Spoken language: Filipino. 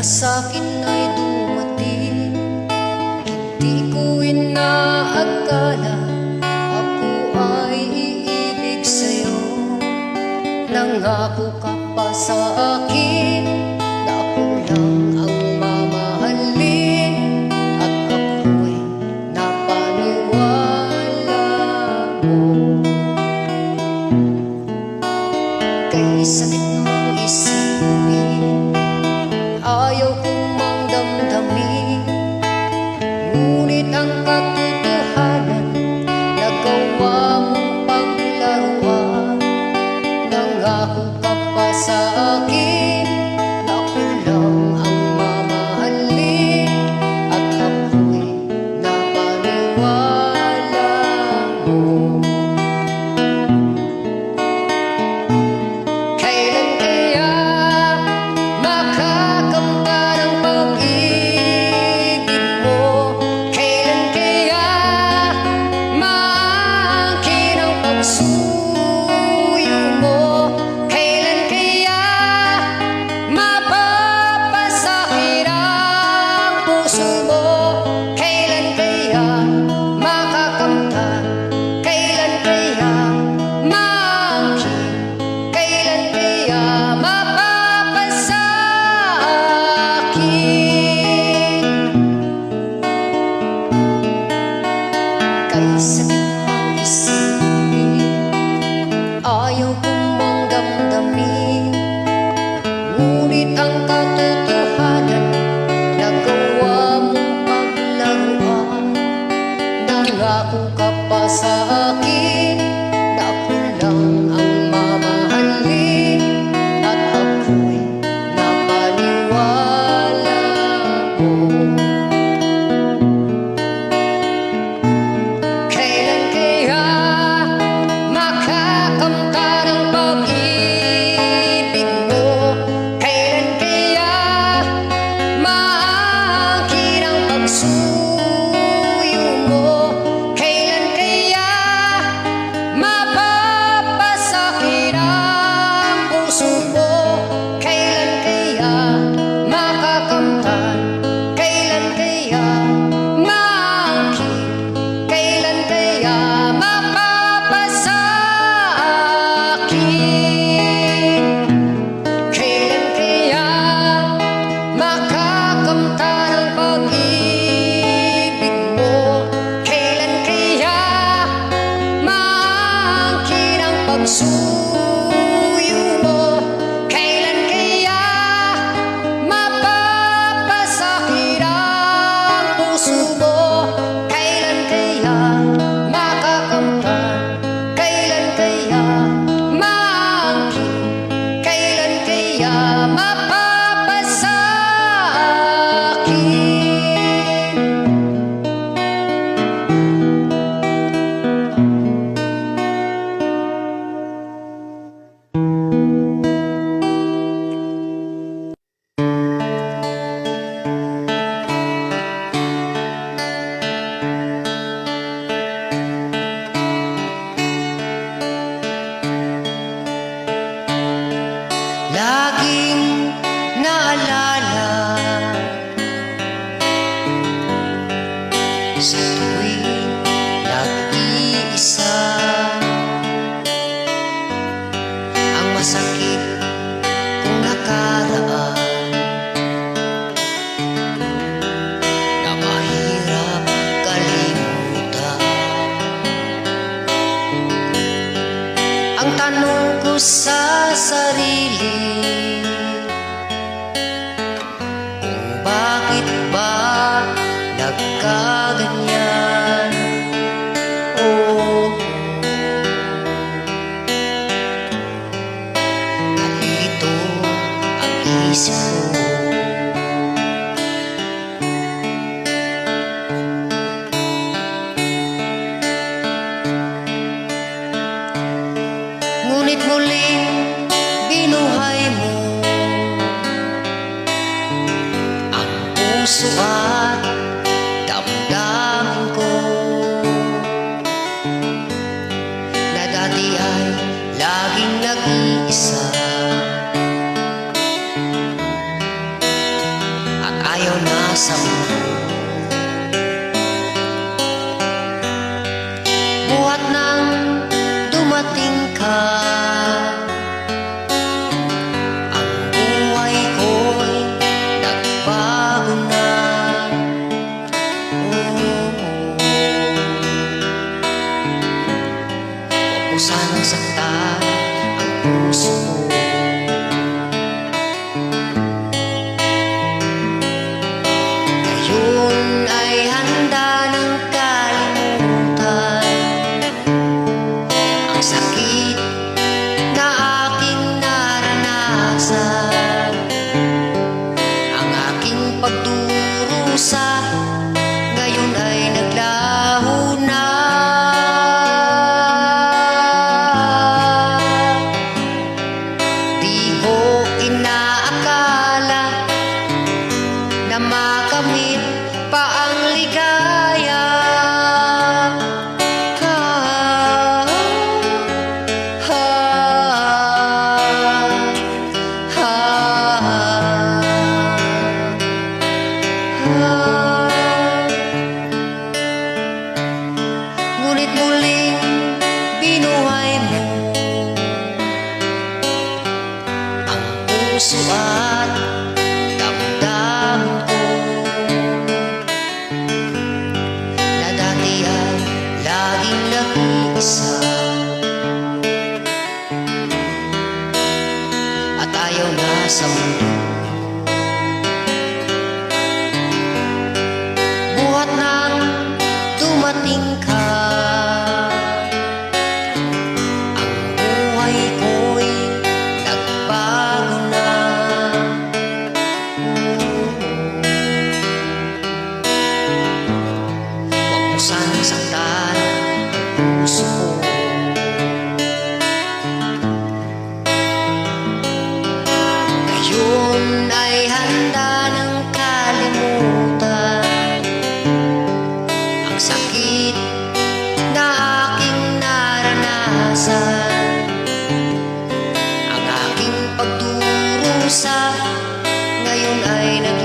na sa'kin ay dumating. Hindi ko inaakala Ako ay iibig sa'yo. Nangako ka pa sa akin. Ngunit ang sa sarili. ngunit muling binuhay mo. Ang puso at damdamin ko. Na dati ay laging nag-iisa. At ayaw na sa mundo. Buhat ng dumating ka. sanang sakta ang puso mo puso at damdam ko. Na dati ay laging nag-iisa. At ayaw na sa mundo. Buhat nang dumating ka. akin handa ng kalimutan. Ang sakit na aking naranasan. Ang aking pagdurusa ngayon ay nag